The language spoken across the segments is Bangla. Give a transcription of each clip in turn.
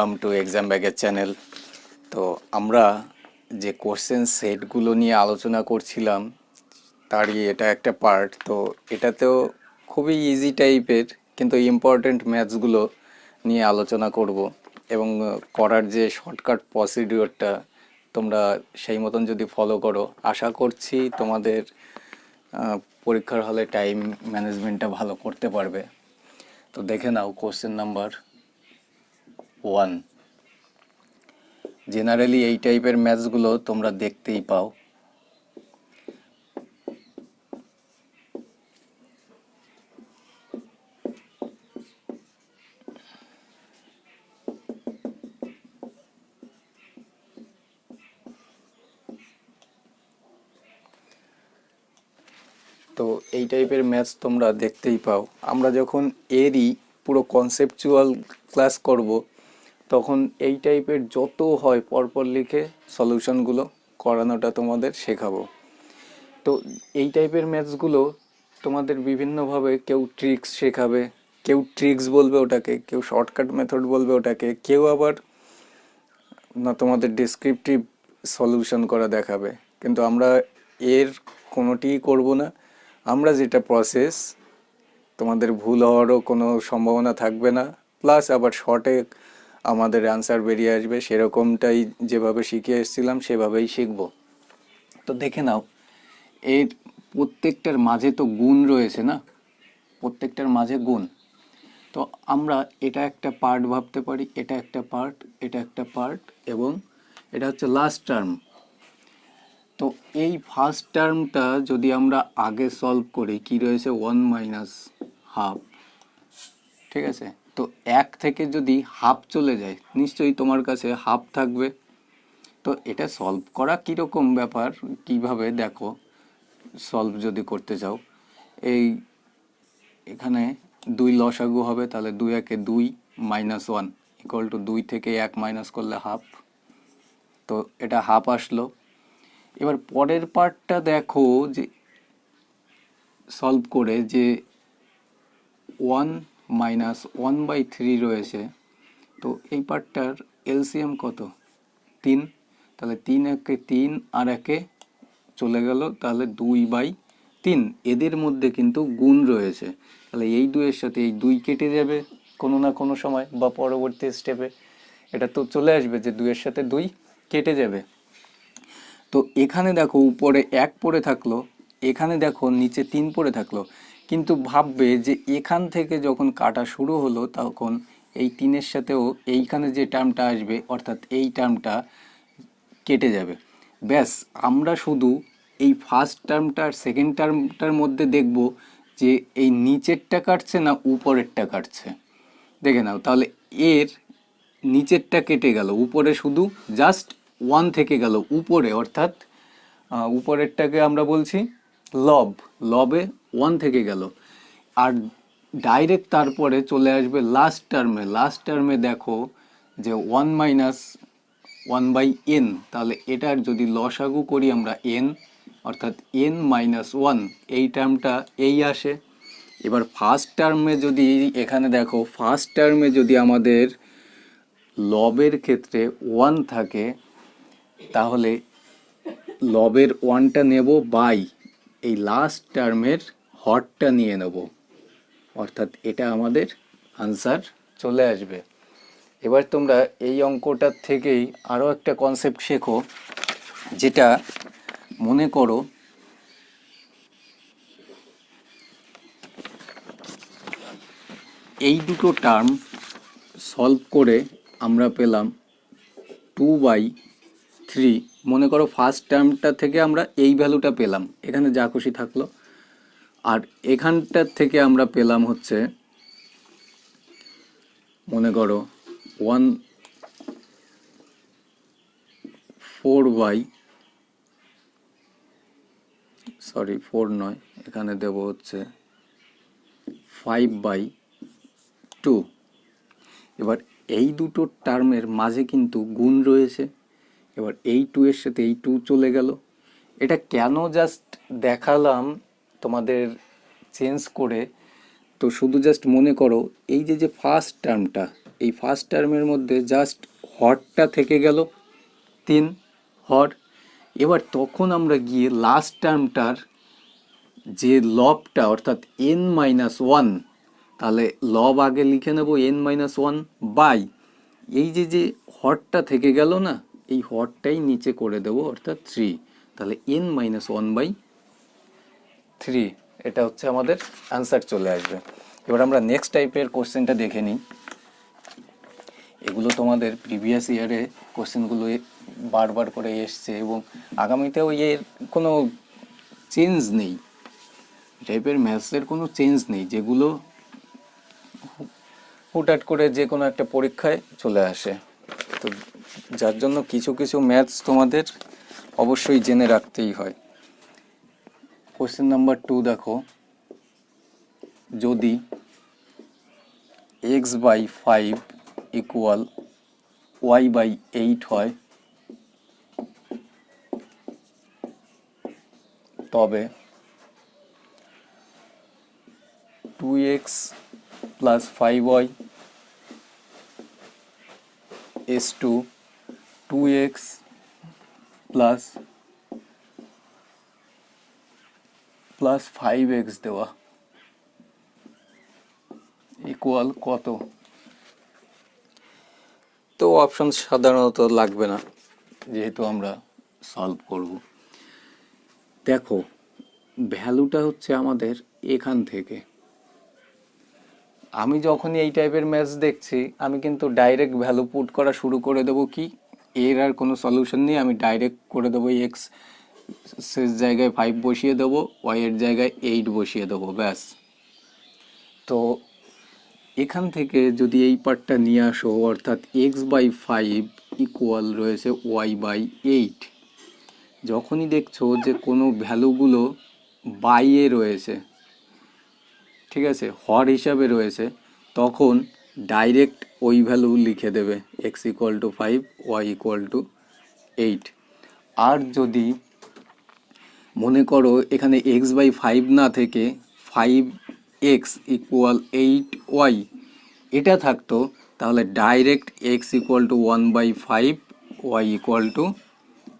ওয়েলকাম টু এক্সাম ব্যাগের চ্যানেল তো আমরা যে কোশ্চেন সেটগুলো নিয়ে আলোচনা করছিলাম, তারই এটা একটা পার্ট তো এটাতেও খুবই ইজি টাইপের কিন্তু ইম্পর্ট্যান্ট ম্যাথসগুলো নিয়ে আলোচনা করব এবং করার যে শর্টকাট প্রসিডিওরটা তোমরা সেই মতন যদি ফলো করো, আশা করছি তোমাদের পরীক্ষার হলে টাইম ম্যানেজমেন্টটা ভালো করতে পারবে। তো দেখে নাও কোশ্চেন নাম্বার ওয়ান। জেনারেলি এই টাইপের ম্যাচগুলো তোমরা দেখতেই পাও। তো এই টাইপের ম্যাথ তোমরা দেখতেই পাও। আমরা যখন এরই পুরো কনসেপচুয়াল ক্লাস করব তখন এই টাইপের যত হয় পরপর লিখে সলিউশনগুলো করানোটা তোমাদের শেখাবো। তো এই টাইপের ম্যাথসগুলো তোমাদের বিভিন্নভাবে কেউ ট্রিক্স শেখাবে, কেউ ট্রিক্স বলবে ওটাকে, কেউ শর্টকাট মেথড বলবে ওটাকে, কেউ আবার না তোমাদের ডেসক্রিপটিভ সলিউশন করা দেখাবে। কিন্তু আমরা এর কোনোটিই করব না। আমরা যেটা প্রসেস তোমাদের ভুল হওয়ারও কোনো সম্ভাবনা থাকবে না। প্লাস আবার শর্টে আমাদের অ্যান্সার বেরিয়ে আসবে। সেরকমটাই যেভাবে শিখে এসেছিলাম, সেভাবেই শিখব। তো দেখে নাও, এর প্রত্যেকটার মাঝে তো গুণ রয়েছে না? প্রত্যেকটার মাঝে গুণ। তো আমরা এটা একটা পার্ট ভাবতে পারি, এটা একটা পার্ট এটা একটা পার্ট এবং এটা হচ্ছে লাস্ট টার্ম তো এই ফার্স্ট টার্মটা যদি আমরা আগে সলভ করি, কি রয়েছে? ওয়ান মাইনাস হাফ ঠিক আছে? তো এক থেকে যদি হাফ চলে যায়, নিশ্চয়ই তোমার কাছে হাফ থাকবে। তো এটা সলভ করা কীরকম ব্যাপার, কীভাবে দেখো সলভ যদি করতে চাও। এই এখানে দুই লসাগু হবে, তাহলে দুই একে দুই মাইনাস ওয়ান ইকুয়াল টু দুই থেকে এক মাইনাস করলে হাফ তো এটা হাফ আসলো। এবার পরের পার্টটা দেখো যে সলভ করে যে one minus one by three রয়েছে। তো এই পার্টটার এলসিএম কত? তিন। তাহলে তিন একে তিন আর একে চলে গেল তাহলে দুই বাই তিন। এদের মধ্যে কিন্তু গুণ রয়েছে। তাহলে এই দুইয়ের সাথে এই দুই কেটে যাবে কোনো না কোনো সময় বা পরবর্তী স্টেপে এটা তো চলে আসবে যে দুইয়ের সাথে দুই কেটে যাবে। তো এখানে দেখো উপরে এক পড়ে থাকল, এখানে দেখো নিচে তিন পড়ে থাকল। কিন্তু ভাববে যে এখান থেকে যখন কাটা শুরু হলো তখন এই তিনের সাথেও এইখানে যে টার্মটা আসবে, অর্থাৎ এই টার্মটা কেটে যাবে। ব্যাস, আমরা শুধু এই ফার্স্ট টার্মটা আর সেকেন্ড টার্মটার মধ্যে দেখব যে এই নিচেরটা কাটছে না উপরেরটা কাটছে। দেখে নাও, তাহলে এর নিচেরটা কেটে গেল, উপরে শুধু জাস্ট ওয়ান থেকে গেল, উপরে, অর্থাৎ উপরেরটাকে আমরা বলছি লব, লবে ওয়ান থেকে গেল। আর ডাইরেক্ট তারপরে চলে আসবে লাস্ট টার্মে লাস্ট টার্মে দেখো যে one minus one by N তাহলে এটার যদি লসাগু করি আমরা এন অর্থাৎ এন মাইনাস ওয়ান এই টার্মটা এই আসে। এবার ফার্স্ট টার্মে যদি এখানে দেখো ফার্স্ট টার্মে যদি আমাদের লবের ক্ষেত্রে ওয়ান থাকে, তাহলে লবের ওয়ানটা নেব বাই এই লাস্ট টার্মের হটটা নিয়ে নেব। অর্থাৎ এটা আমাদের আনসার চলে আসবে। এবার তোমরা এই অঙ্কটার থেকেই আরও একটা কনসেপ্ট শেখো, যেটা মনে করো এই দুটো টার্ম সলভ করে আমরা পেলাম টু বাই থ্রি মনে করো ফার্স্ট টার্মটা থেকে আমরা এই ভ্যালুটা পেলাম, এখানে যা খুশি থাকল। আর এখানটার থেকে আমরা পেলাম হচ্ছে, মনে করো one four by sorry four নয়, এখানে দেব হচ্ছে ফাইভ বাই টু এবার এই দুটো টার্মের মাঝে কিন্তু গুণ রয়েছে। এবার এই টু এর সাথে এই টু চলে গেল। এটা কেন জাস্ট দেখালাম তোমাদের চেঞ্জ করে? তো শুধু জাস্ট মনে করো, এই যে যে ফার্স্ট টার্মটা এই ফার্স্ট টার্মের মধ্যে জাস্ট হরটা থেকে গেল। তিন হর এবার তখন আমরা গিয়ে লাস্ট টার্মটার যে লবটা অর্থাৎ এন মাইনাস ওয়ান তাহলে লব আগে লিখে নেব এন মাইনাস ওয়ান বাই এই যে যে হরটা থেকে গেল না এই হরটাই নিচে করে দেব, অর্থাৎ থ্রি তাহলে N minus one by three এটা হচ্ছে আমাদের অ্যান্সার চলে আসবে। এবার আমরা নেক্সট টাইপের কোশ্চেনটা দেখে নিই। এগুলো তোমাদের প্রিভিয়াস ইয়ারে কোশ্চেনগুলো বারবার করে এসছে এবং আগামীতেও এর কোনো চেঞ্জ নেই। টাইপের ম্যাথসের কোনো চেঞ্জ নেই, যেগুলো হুটহাট করে যে কোনো একটা পরীক্ষায় চলে আসে। তো যার জন্য কিছু কিছু ম্যাথস তোমাদের অবশ্যই জেনে রাখতেই হয়। কোশ্চেন নাম্বার টু দেখো। যদি X by five equal Y by eight হয়, তবে two X plus five Y is two two X plus plus five X দেওয়া ইকুয়াল কত? তো অপশন সাধারণত লাগবে না। যেহেতু আমরা সলভ করব। দেখো ভ্যালুটা হচ্ছে আমাদের এখান থেকে। আমি যখনই এই টাইপের ম্যাচ দেখছি আমি কিন্তু ডাইরেক্ট ভ্যালু পুট করা শুরু করে দেবো কি? এর আর কোনো সলিউশন নেই। আমি ডাইরেক্ট করে দেবো এক্স শেষ জায়গায় ফাইভ বসিয়ে দেবো ওয়াইয়ের জায়গায় এইট বসিয়ে দেবো, ব্যাস। তো এখান থেকে যদি এই পার্টটা নিয়ে আসো, অর্থাৎ এক্স বাই ফাইভ ইকুয়াল রয়েছে ওয়াই বাই এইট যখনই দেখছ যে কোনো ভ্যালুগুলো বাইয়ে রয়েছে, ঠিক আছে, হর হিসাবে রয়েছে, তখন ডাইরেক্ট ওই ভ্যালু লিখে দেবে X equal to five Y equal to eight আর যদি মনে করো এখানে এক্স বাই ফাইভ না থেকে five X equal eight Y এটা থাকতো, তাহলে direct X equal to one by five Y equal to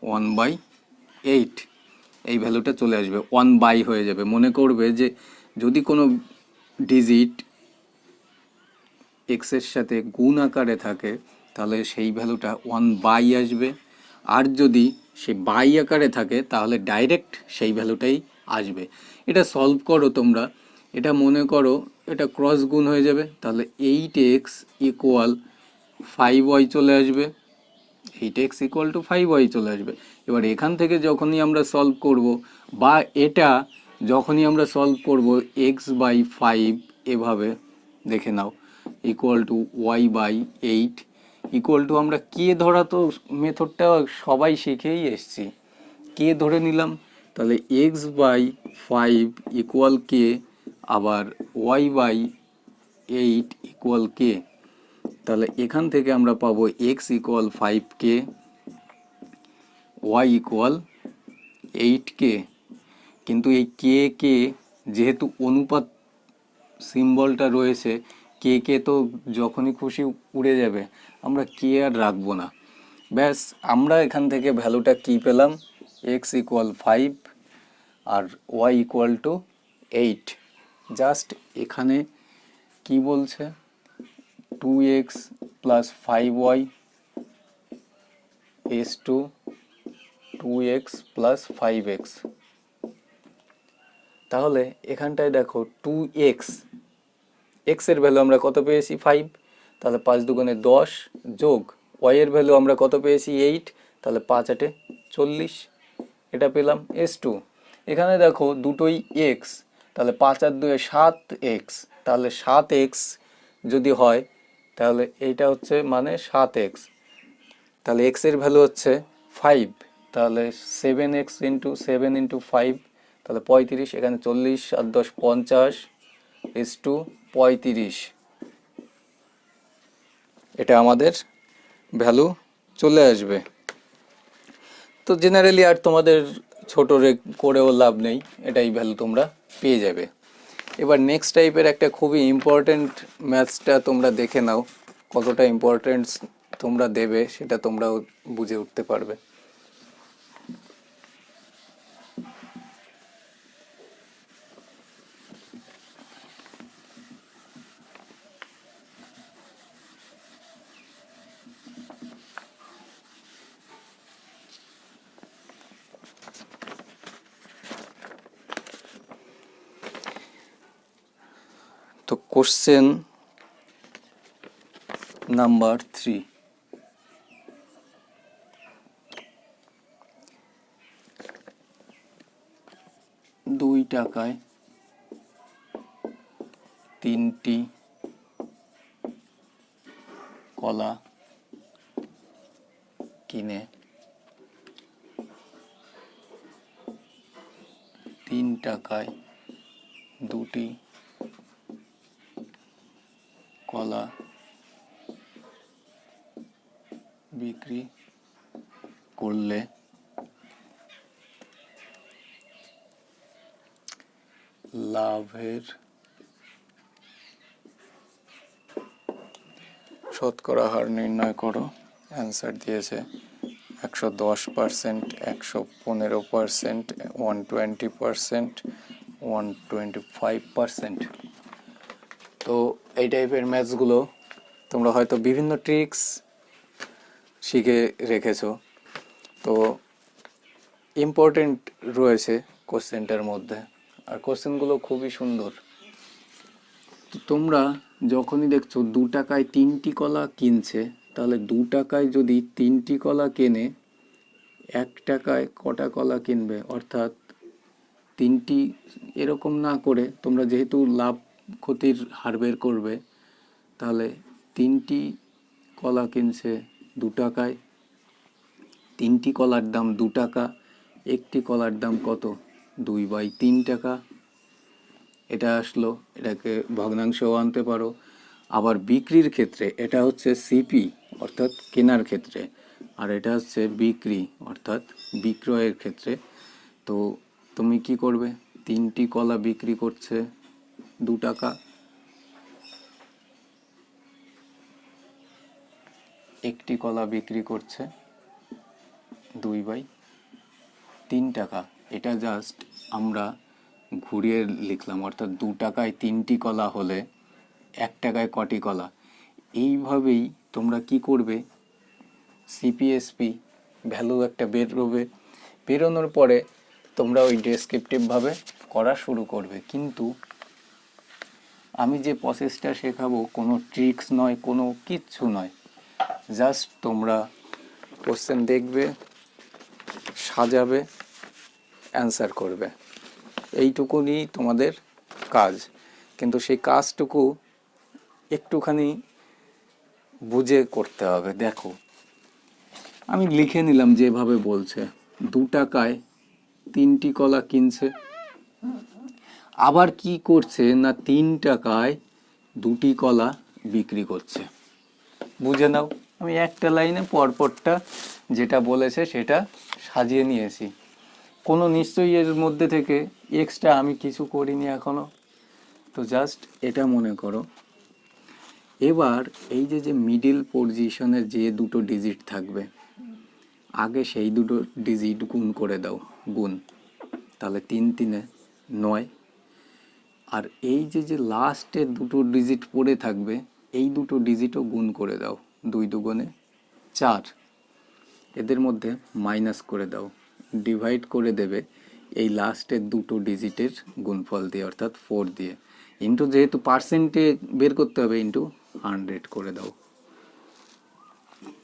one by eight এই ভ্যালুটা চলে আসবে ওয়ান বাই হয়ে যাবে। মনে করবে যে যদি কোনো ডিজিট এক্সের সাথে গুণ আকারে থাকে, তাহলে সেই ভ্যালুটা ওয়ান বাই আসবে। আর যদি সে বাই আকারে থাকে, তাহলে ডাইরেক্ট সেই ভ্যালুটাই আসবে। এটা সলভ করো তোমরা। এটা মনে করো, এটা ক্রস গুণ হয়ে যাবে, তাহলে eight X equal five Y চলে আসবে। Eight X equal to five Y চলে আসবে। এবার এখান থেকে যখনই আমরা সলভ করব, বা এটা যখনই আমরা সলভ করব এক্স বাই ফাইভ এভাবে দেখে নাও। Equal to Y by eight equal to আমরা কে ধরা তো মেথডটা সবাই শিখেই এসছি। কে ধরে নিলাম? তাহলে X by five equal K আবার Y by eight equal K তাহলে এখান থেকে আমরা পাবো X equal five K Y equal eight K কিন্তু এই কে কে যেহেতু অনুপাত সিম্বলটা রয়েছে কে কে তো যখনই খুশি উড়ে যাবে, আমরা কে আর রাখব না। ব্যাস, আমরা এখান থেকে ভ্যালুটা কি পেলাম? X equal five R Y equal to eight just এখানে কি বলছে? Two X plus five Y is two two X plus five X তাহলে এখানটায় দেখো টু এক্স এক্সের ভ্যালু আমরা কত পেয়েছি? ফাইভ তাহলে পাঁচ দুগুণে দশ যোগ ওয়াইয়ের ভ্যালু আমরা কত পেয়েছি? এইট তাহলে পাঁচ আটে চল্লিশ। এটা পেলাম এস টু এখানে দেখো দুটোই এক্স তাহলে পাঁচ আর দুয়ে সাত এক্স তাহলে সাত এক্স যদি হয়, তাহলে এইটা হচ্ছে মানে সাত এক্স তাহলে এক্সের ভ্যালু হচ্ছে ফাইভ তাহলে seven X into seven into five তাহলে পঁয়ত্রিশ, এখানে চল্লিশ, আর দশ পঞ্চাশ। এস টু পঁয়ত্রিশ। এটা আমাদের ভ্যালু চলে আসবে। তো জেনারেলি আর তোমাদের ছোট করেও লাভ নেই, এটাই ভ্যালু তোমরা পেয়ে যাবে। এবার নেক্সট টাইপের একটা খুবই ইম্পর্ট্যান্ট ম্যাথসটা তোমরা দেখে নাও, কতটা ইম্পর্টেন্স তোমরা দেবে সেটা তোমরাও বুঝে উঠতে পারবে তো কোশ্চেন নাম্বার থ্রি দুই টাকায় তিনটি কলা কিনে তিন টাকায় দুটি কলা বিক্রি করলে লাভের শতকরা হার নির্ণয় করো। অ্যান্সার দিয়েছে একশো দশ পার্সেন্ট একশো পনেরো percent one twenty percent one twenty five percent তো এই টাইপের ম্যাথসগুলো তোমরা হয়তো বিভিন্ন ট্রিক্স শিখে রেখেছো। তো ইম্পর্টেন্ট রয়েছে কোশ্চেনটার মধ্যে। আর কোশ্চেনগুলো খুবই সুন্দর। তো তোমরা যখনই দেখছ দু টাকায় তিনটি কলা কিনছে, তাহলে দু টাকায় যদি তিনটি কলা কেনে, এক টাকায় কটা কলা কিনবে? অর্থাৎ তিনটি এরকম না করে তোমরা যেহেতু লাভ ক্ষতির হার বের করবে, তাহলে তিনটি কলা কিনছে দু টাকায়। তিনটি কলার দাম দু টাকা, একটি কলার দাম কত? দুই বাই তিন টাকা। এটা আসলো, এটাকে ভগ্নাংশও আনতে পারো। আবার বিক্রির ক্ষেত্রে এটা হচ্ছে সিপি অর্থাৎ কেনার ক্ষেত্রে। আর এটা হচ্ছে বিক্রি, অর্থাৎ বিক্রয়ের ক্ষেত্রে। তো তুমি কি করবে? তিনটি কলা বিক্রি করছে দু টাকা। একটি কলা বিক্রি করছে দুই বাই তিন টাকা। এটা জাস্ট আমরা ঘুরিয়ে লিখলাম, অর্থাৎ দু টাকায় তিনটি কলা হলে এক টাকায় কটি কলা। এইভাবেই তোমরা কি করবে? সিপিএসপি ভ্যালু একটা বেরোবে বেরোনোর পরে তোমরা ওই ডেসক্রিপটিভভাবে করা শুরু করবে। কিন্তু আমি যে প্রসেসটা শেখাবো কোনো ট্রিক্স নয়, কোনো কিচ্ছু নয়। জাস্ট তোমরা কোশ্চেন দেখবে, সাজাবে অ্যান্সার করবে। এইটুকুনি তোমাদের কাজ। কিন্তু সেই কাজটুকু একটুখানি বুঝে করতে হবে, দেখো। আমি লিখে নিলাম যেভাবে বলছে। দু টাকায় তিনটি কলা কিনছে। আবার কি করছে না তিন টাকায় দুটি কলা বিক্রি করছে? বুঝে নাও। আমি একটা লাইনে পরপরটা যেটা বলেছে সেটা সাজিয়ে নিয়েছি। কোনো নিশ্চয়ই এর মধ্যে থেকে এক্সট্রা আমি কিছু করিনি এখনও। তো জাস্ট এটা মনে করো। এবার এই যে যে মিডিল পজিশনে যে দুটো ডিজিট থাকবে, আগে সেই দুটো ডিজিট গুণ করে দাও, গুণ। তাহলে তিন তিনে নয় আর এই যে যে লাস্টে দুটো ডিজিট পড়ে থাকবে, এই দুটো ডিজিটও গুণ করে দাও, দুই দুগুণে চার। এদের মধ্যে মাইনাস করে দাও। ডিভাইড করে দেবে এই লাস্টের দুটো ডিজিটের গুণফল দিয়ে, অর্থাৎ ফোর দিয়ে। ইন্টু যেহেতু পার্সেন্টে বের করতে হবে ইন্টু হান্ড্রেড করে দাও।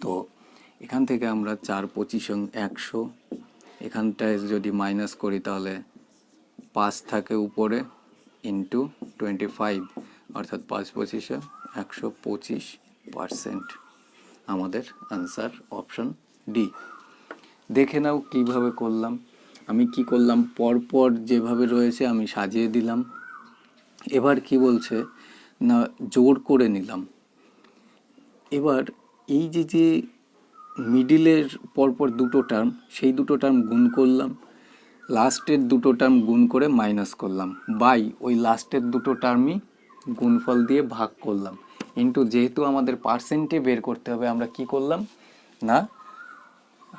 তো এখান থেকে আমরা চার, পঁচিশ একশো, এখানটায় যদি মাইনাস করি তাহলে পাঁচ থাকে উপরে ইন্টু টোয়েন্টি ফাইভ অর্থাৎ পাঁচ পঁচিশে একশো পঁচিশ পারসেন্ট আমাদের আনসার অপশন ডি দেখে নাও কীভাবে করলাম। আমি কি করলাম? পরপর যেভাবে রয়েছে আমি সাজিয়ে দিলাম। এবার কি বলছে? না, জোর করে নিলাম। এবার এই যে যে মিডিলের পরপর দুটো টার্ম সেই দুটো টার্ম গুণ করলাম। লাস্টের দুটো টার্ম গুণ করে মাইনাস করলাম। বাই ওই লাস্টের দুটো টার্মই গুণফল দিয়ে ভাগ করলাম। কিন্তু যেহেতু আমাদের পার্সেন্টে বের করতে হবে, আমরা কি করলাম? না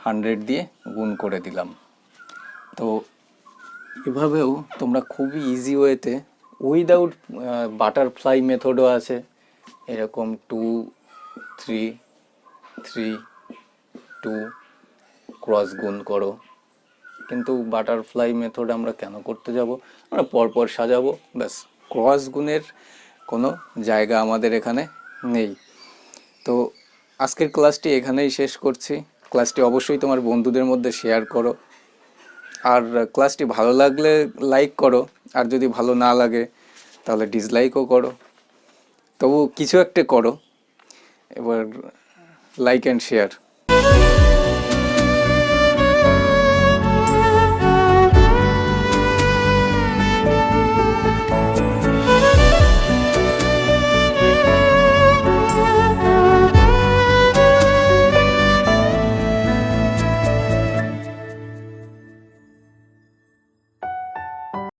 হান্ড্রেড দিয়ে গুণ করে দিলাম। তো এভাবেও তোমরা খুবই ইজি ওয়েতে উইদাউট বাটারফ্লাই মেথডও আছে। এরকম two three three two cross গুণ করো। কিন্তু বাটারফ্লাই মেথড আমরা কেন করতে যাব? আমরা পরপর সাজাবো, ব্যাস। ক্রস গুণের কোনো জায়গা আমাদের এখানে নেই। তো আজকের ক্লাসটি এখানেই শেষ করছি। ক্লাসটি অবশ্যই তোমার বন্ধুদের মধ্যে শেয়ার করো। আর ক্লাসটি ভালো লাগলে লাইক করো, আর যদি ভালো না লাগে, তাহলে ডিসলাইকও করো। তবু কিছু একটা করো। এবার লাইক অ্যান্ড শেয়ার